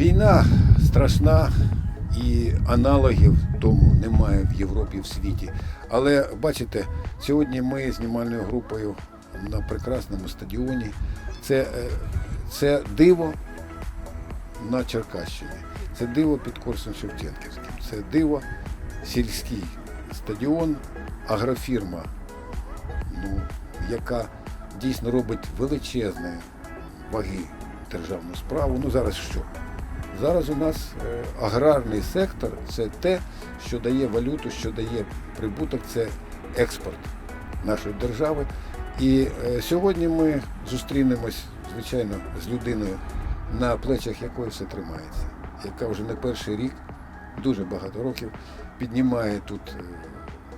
Війна страшна і аналогів тому немає в Європі в світі. Але бачите, сьогодні ми знімальною групою на прекрасному стадіоні. Це, е, це диво на Черкащині. Це диво під Корсун Шевченківським. Це диво сільський стадіон, агрофірма, ну, яка дійсно робить величезні ваги державну справу. Ну зараз що? Зараз у нас е, аграрний сектор це те, що дає валюту, що дає прибуток, це експорт нашої держави. І е, сьогодні ми зустрінемось, звичайно, з людиною, на плечах якої все тримається, яка вже не перший рік, дуже багато років, піднімає тут е,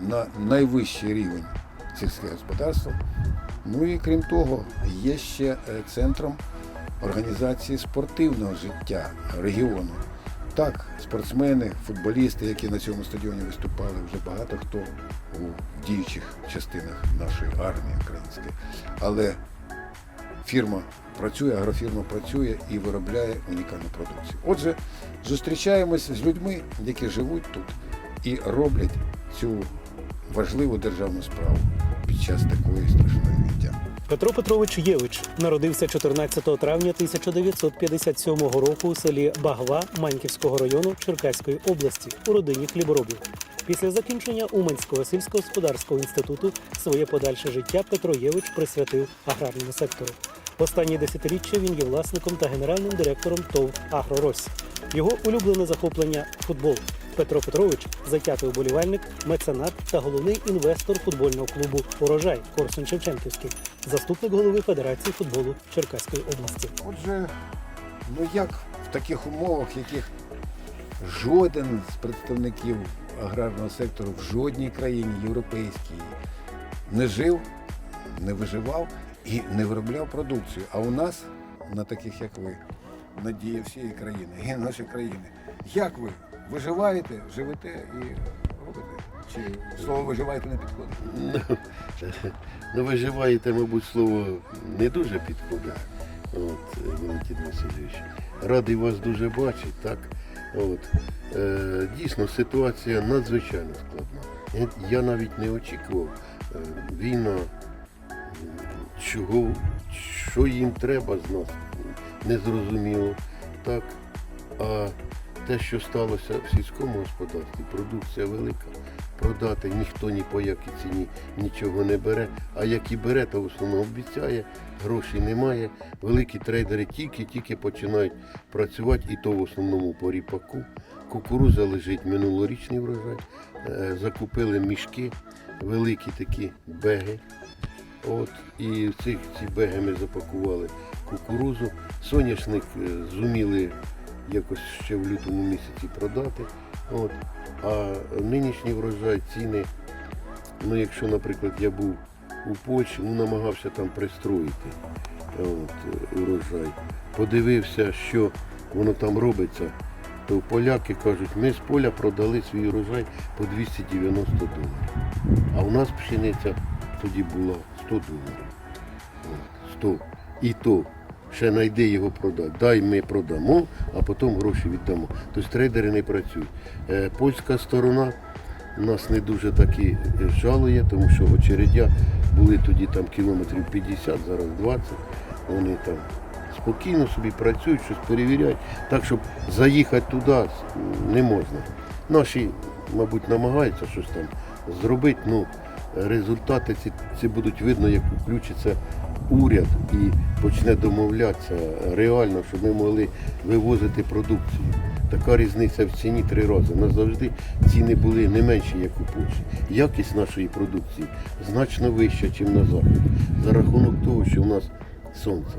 на найвищий рівень сільське господарство. Ну і крім того, є ще центром організації спортивного життя регіону. Так, спортсмени, футболісти, які на цьому стадіоні виступали, вже багато хто у діючих частинах нашої армії української. Але фірма працює, агрофірма працює і виробляє унікальну продукцію. Отже, зустрічаємось з людьми, які живуть тут і роблять цю важливу державну справу під час такої страшної. Петро Петрович Євич народився 14 травня 1957 року у селі Багва Маньківського району Черкаської області у родині хліборобів. Після закінчення Уманського сільськогосподарського інституту своє подальше життя Петро Євич присвятив аграрному сектору. Останні десятиріччя він є власником та генеральним директором ТОВ «Агрорось». Його улюблене захоплення футбол. Петро Петрович затятий уболівальник, меценат та головний інвестор футбольного клубу Урожай Корсун Шевченківський, заступник голови Федерації футболу Черкаської області. Отже, ну як в таких умовах, яких жоден з представників аграрного сектору в жодній країні європейській не жив, не виживав і не виробляв продукцію. А у нас, на таких як ви, надія всієї країни і нашої країни. Як ви виживаєте, живете і робите? Чи слово виживаєте не підходить? Ну, виживаєте, мабуть, слово не дуже підходить. От, Валентин Васильович. Радий вас дуже бачити, так? От. Е, дійсно, ситуація надзвичайно складна. Я- Я навіть не очікував. Е, війна, чого, що їм треба з нас, не зрозуміло. Так? А те, що сталося в сільському господарстві, продукція велика. Продати ніхто ні по якій ціні нічого не бере. А як і бере, то в основному обіцяє, грошей немає. Великі трейдери тільки-тільки починають працювати, і то в основному по ріпаку. Кукуруза лежить минулорічний врожай. Е, Закупили мішки, великі такі беги. От, і в цих ці беги ми запакували кукурузу. Соняшник е, зуміли якось ще в лютому місяці продати. От. А нинішній врожай ціни, ну якщо, наприклад, я був у Польщі, ну намагався там пристроїти от, урожай. Подивився, що воно там робиться, то поляки кажуть, ми з поля продали свій урожай по 290 доларів. А у нас пшениця тоді була 100 доларів. От, 100. І то ще знайди його продати. Дай ми продамо, а потім гроші віддамо. Тобто трейдери не працюють. Е, Польська сторона нас не дуже таки е, жалує, тому що очередя були тоді там кілометрів 50, зараз 20. Вони там спокійно собі працюють, щось перевіряють. Так, щоб заїхати туди не можна. Наші, мабуть, намагаються щось там зробити, ну результати ці, ці будуть видно, як включиться уряд і почне домовлятися реально, щоб ми могли вивозити продукцію. Така різниця в ціні три рази. У нас завжди ціни були не менші, як у Польщі. Якість нашої продукції значно вища, ніж на заході. За рахунок того, що у нас сонце,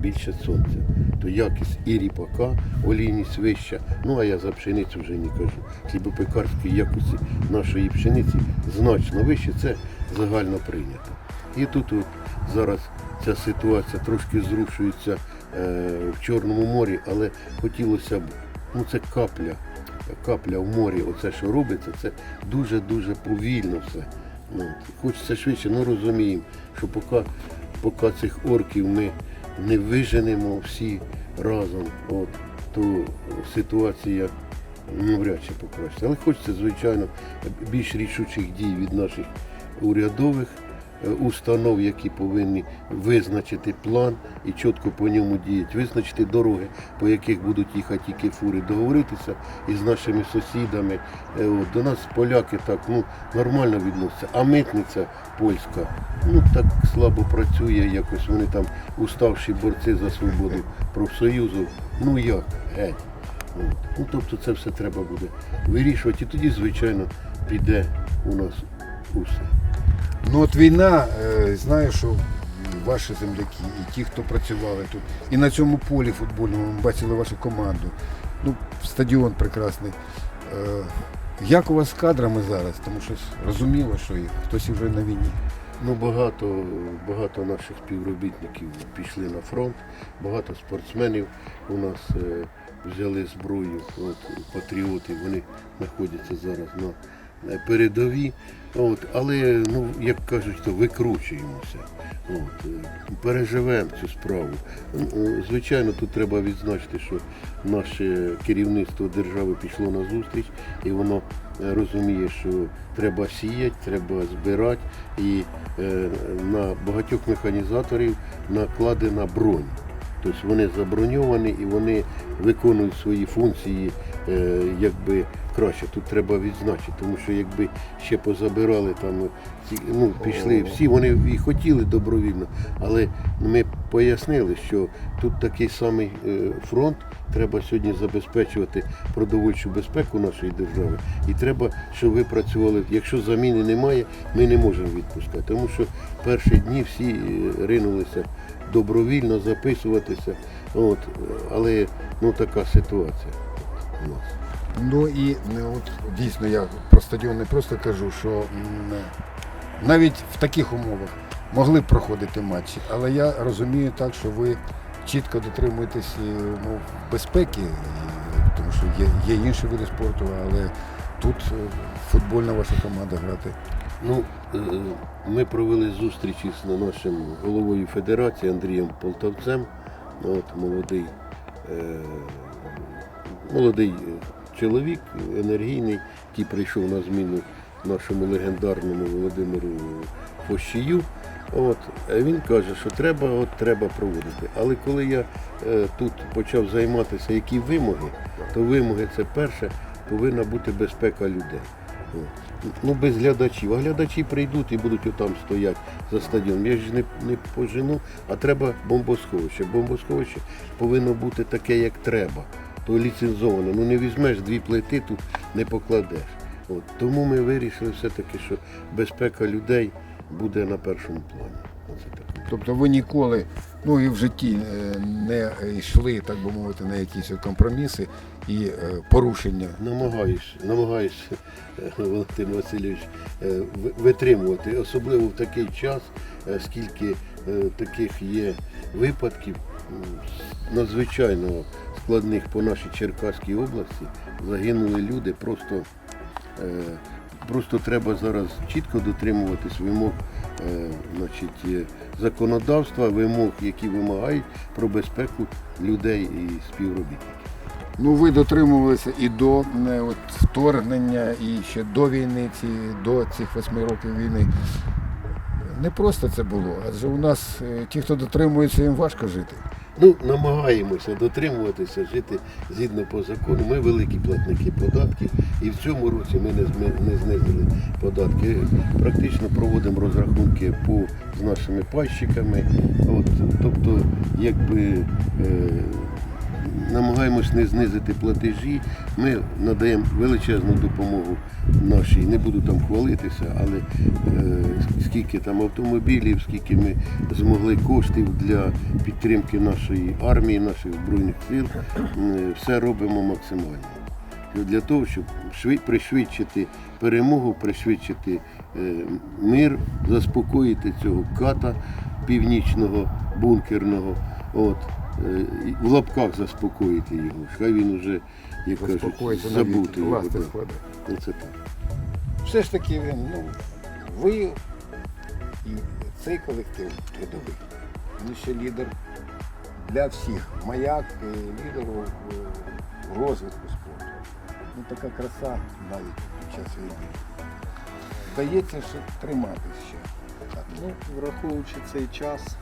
більше сонця, то якість і ріпака, олійність вища. Ну а я за пшеницю вже не кажу. Хлібопекарської якості нашої пшениці значно вище, це загально прийнято. І тут зараз ця ситуація трошки зрушується е, в Чорному морі, але хотілося б, ну це капля, капля в морі, оце що робиться, це дуже-дуже повільно все. Ну, от. Хочеться швидше, ну розуміємо, що поки, поки цих орків ми не виженемо всі разом, от, то ситуація ну, вряд чи покращиться. Але хочеться, звичайно, більш рішучих дій від наших урядових установ, які повинні визначити план і чітко по ньому діяти, визначити дороги, по яких будуть їхати тільки фури, договоритися із нашими сусідами. Е, От, до нас поляки так ну, нормально відносяться, а митниця польська ну так слабо працює, якось вони там уставші борці за свободу профсоюзу. Ну як, геть. Ну, тобто це все треба буде вирішувати. І тоді, звичайно, піде у нас усе. Ну от війна, е, знаю, що ваші земляки, і ті, хто працювали тут, і на цьому полі футбольному ми бачили вашу команду. Ну, стадіон прекрасний. Е, Як у вас з кадрами зараз? Тому що розуміло, що і хтось вже на війні. Ну, багато, багато наших співробітників пішли на фронт, багато спортсменів у нас е, взяли зброю, от, патріоти, вони знаходяться зараз на передовій. От, але, ну, як кажуть, то викручуємося. От, е, переживемо цю справу. Е, Звичайно, тут треба відзначити, що наше керівництво держави пішло на зустріч і воно е, розуміє, що треба сіяти, треба збирати, і на багатьох механізаторів накладена бронь. Тобто вони заброньовані і вони виконують свої функції е, якби краще. Тут треба відзначити, тому що якби ще позабирали там, ці- ну, пішли всі, вони і хотіли добровільно, але ми пояснили, що тут такий самий е, фронт, треба сьогодні забезпечувати продовольчу безпеку нашої держави. І треба, щоб ви працювали. Якщо заміни немає, ми не можемо відпускати. Тому що перші дні всі е, ринулися добровільно записуватися. От, але ну така ситуація у нас. Ну і е, от дійсно я про стадіон не просто кажу, що навіть в таких умовах могли б проходити матчі, але я розумію так, що ви чітко дотримуєтесь е, ну, безпеки, тому що є, є інші види спорту, але тут е, футбольна ваша команда грати. Ну, е, ми провели зустріч із нашим головою федерації Андрієм Полтавцем. От, молодий, е, молодий е, чоловік, енергійний, який прийшов на зміну нашому легендарному Володимиру Фощію. От, е, він каже, що треба, от, треба проводити. Але коли я е, тут почав займатися, які вимоги, то вимоги це перше, повинна бути безпека людей. От. Ну, без глядачів. А глядачі прийдуть і будуть отам стояти за стадіоном. Я ж не, не пожену, а треба бомбосховище. Бомбосховище повинно бути таке, як треба. То ліцензоване. Ну не візьмеш дві плити, тут не покладеш. От. Тому ми вирішили все-таки, що безпека людей буде на першому плані. Тобто ви ніколи ну, і в житті е, не йшли, так би мовити, на якісь компроміси і е, порушення. Намагаюсь, намагаюсь, е, Валентин Васильович, витримувати, особливо в такий час, скільки таких є випадків надзвичайно складних по нашій Черкаській області. Загинули люди, просто, просто треба зараз чітко дотримуватись вимог е, значить, е, законодавства, вимог, які вимагають про безпеку людей і співробітників. Ну, ви дотримувалися і до е, от, вторгнення, і ще до війни, ці, до цих восьми років війни. Не просто це було, адже у нас е, ті, хто дотримується, їм важко жити. Ну, намагаємося дотримуватися, жити згідно по закону. Ми великі платники податків, і в цьому році ми не, не знизили податки. Практично проводимо розрахунки по з нашими пайщиками. От, тобто, якби е, намагаємось не знизити платежі. Ми надаємо величезну допомогу нашій. Не буду там хвалитися, але е, скільки там автомобілів, скільки ми змогли коштів для підтримки нашої армії, наших збройних сил, е, все робимо максимально. Для того, щоб пришвидшити перемогу, пришвидшити е, мир, заспокоїти цього ката північного бункерного. От, е, в лапках заспокоїти його. Хай він уже, як кажуть, Заспокоїться забути його. ласти да. складе. Оце так. Все ж таки, він, ну, ви і цей колектив трудовий. Він ще лідер для всіх. Маяк е, лідеру е, в розвитку спорту. Ну така краса навіть під час війни. Здається, що триматись ще. Так. Ну, враховуючи цей час,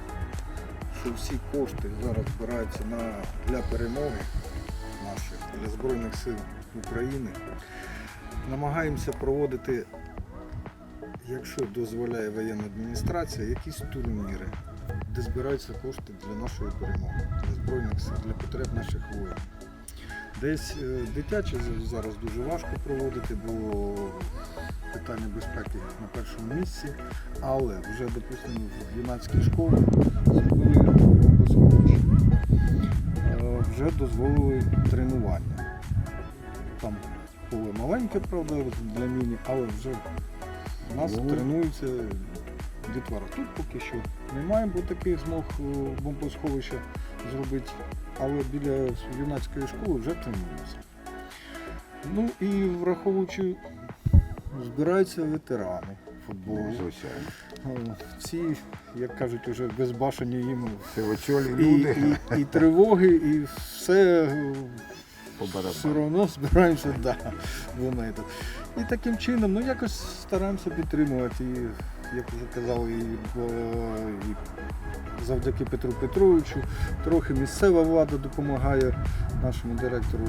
що всі кошти зараз збираються на, для перемоги наших, для Збройних сил України, намагаємося проводити, якщо дозволяє воєнна адміністрація, якісь турніри, де збираються кошти для нашої перемоги, для Збройних сил, для потреб наших воїнів. Десь е, дитячі зараз дуже важко проводити, бо питання безпеки на першому місці. Але вже, допустимо, в юнацькій школі зробили Вже дозволили тренування. Там поле маленьке, правда, для міні, але вже у нас Ну. тренуються дітвора. Тут поки що немає, бо таких змог е, бомбосховища зробити, але біля юнацької школи вже тренуються. Ну і враховуючи, збираються ветерани футболу. Звичайно. Е, Всі, як кажуть, вже безбашені їм Сивочолі і, люди і, і тривоги, і все все одно збираємося да, до неї. І таким чином, ну якось стараємося підтримувати. І, як вже казав, і, і завдяки Петру Петровичу, трохи місцева влада допомагає нашому директору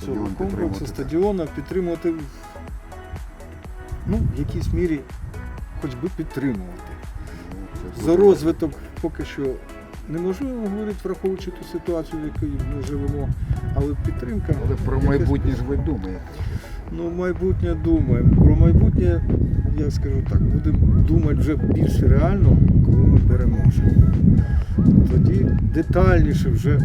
цього Стадіон комплексу, стадіона, підтримувати ну, в якійсь мірі хоч би підтримувати. Ну, За розвиток поки що неможливо говорити, враховуючи ту ситуацію, в якій ми живемо, але підтримка. Але про майбутнє ж ви думаєте. Ну, майбутнє думаємо. Про майбутнє, я скажу так, будемо думати вже більш реально, коли. Тоді детальніше вже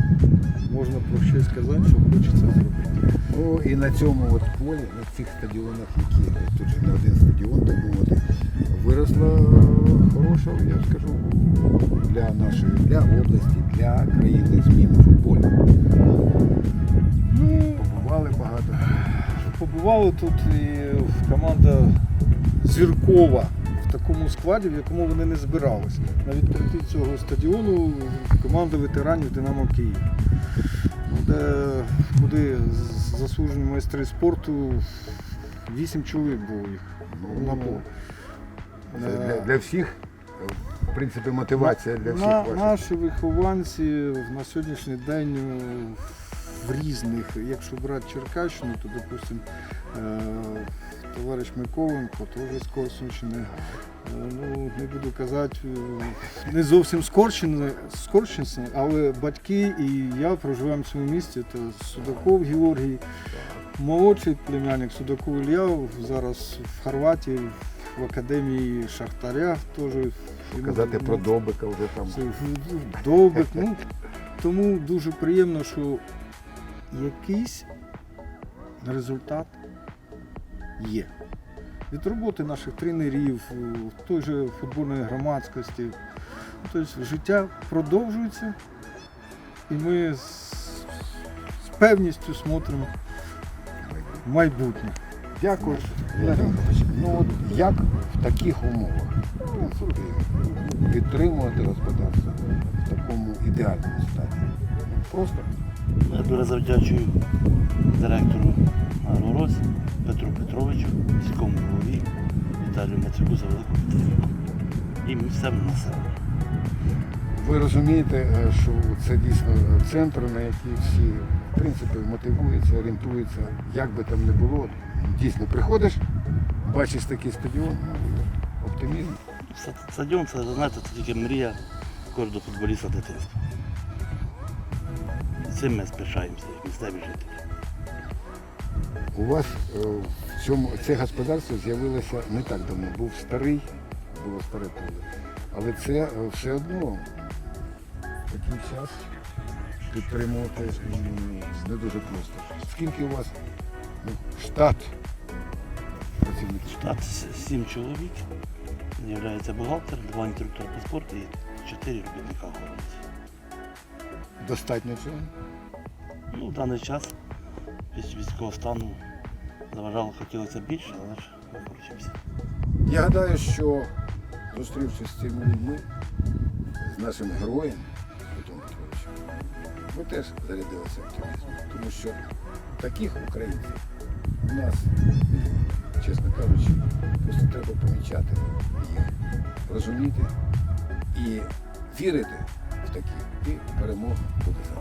можна про щось сказати, що хочеться зробити. Ну і на цьому от полі, на цих стадіонах, які тут же не один стадіон, так мовити, виросла хороша, я скажу, для нашої, для області, для країни зміни футболу. Ну, Побували багато. побували тут і команда Зіркова в такому складі, в якому вони не збиралися. На відкритті цього стадіону команда ветеранів Динамо Київ. Ну, Де, куди заслужені майстри спорту, вісім чоловік було їх Ну, на полі. Е, для, для всіх, в принципі, мотивація для всіх На, наші вихованці на сьогоднішній день е, в різних, якщо брати Черкащину, то, допустимо, е, товариш Миколенко, теж з Корсунщини. Е, Ну, не буду казати, е, не зовсім Корщини, але батьки і я проживаємо в цьому місті. Це Судаков Георгій, молодший племянник Судаков Ілля, зараз в Хорватії, в академії Шахтаря теж. Казати про Добика вже там. Це Довбик. Ну, тому дуже приємно, що якийсь результат є. Від роботи наших тренерів, е, той же футбольної громадськості. Тобто життя продовжується і ми з, з певністю смотримо в майбутнє. Дякую. Ну от як в таких умовах підтримувати господарство в такому ідеальному стані? Ну, Просто Я дуже завдячую директору Агророс Петру Петровичу, міському голові Віталію Мацюку за велику підтримку. І місцевому населенню. ви розумієте, е, що це дійсно центр, на який всі в принципі мотивуються, орієнтуються, як би там не було. Дійсно, приходиш, бачиш такий стадіон, ну, оптимізм. Стадіон це, знаєте, це тільки мрія кожного футболіста дитинства. Цим ми спишаємося, як місцеві жителі. У вас е, цьому це господарство з'явилося не так давно. Був старий, було старе поле. Але це е, все одно такий час підтримувати не дуже просто. Скільки у вас ну, штат працівників? Штат сім чоловік, є бухгалтер, два інструктори по спорту і чотири робітника охоронці. Достатньо цього? Ну, в даний час після військового стану заважало, хотілося більше, але ж ми хочемося. Я гадаю, що зустрівшись з цими людьми, з нашим героєм, Петром Петровичем, ви теж зарядилися оптимізмом, тому що таких українців у нас, чесно кажучи, просто треба помічати їх, розуміти і вірити в таких, і перемога буде за.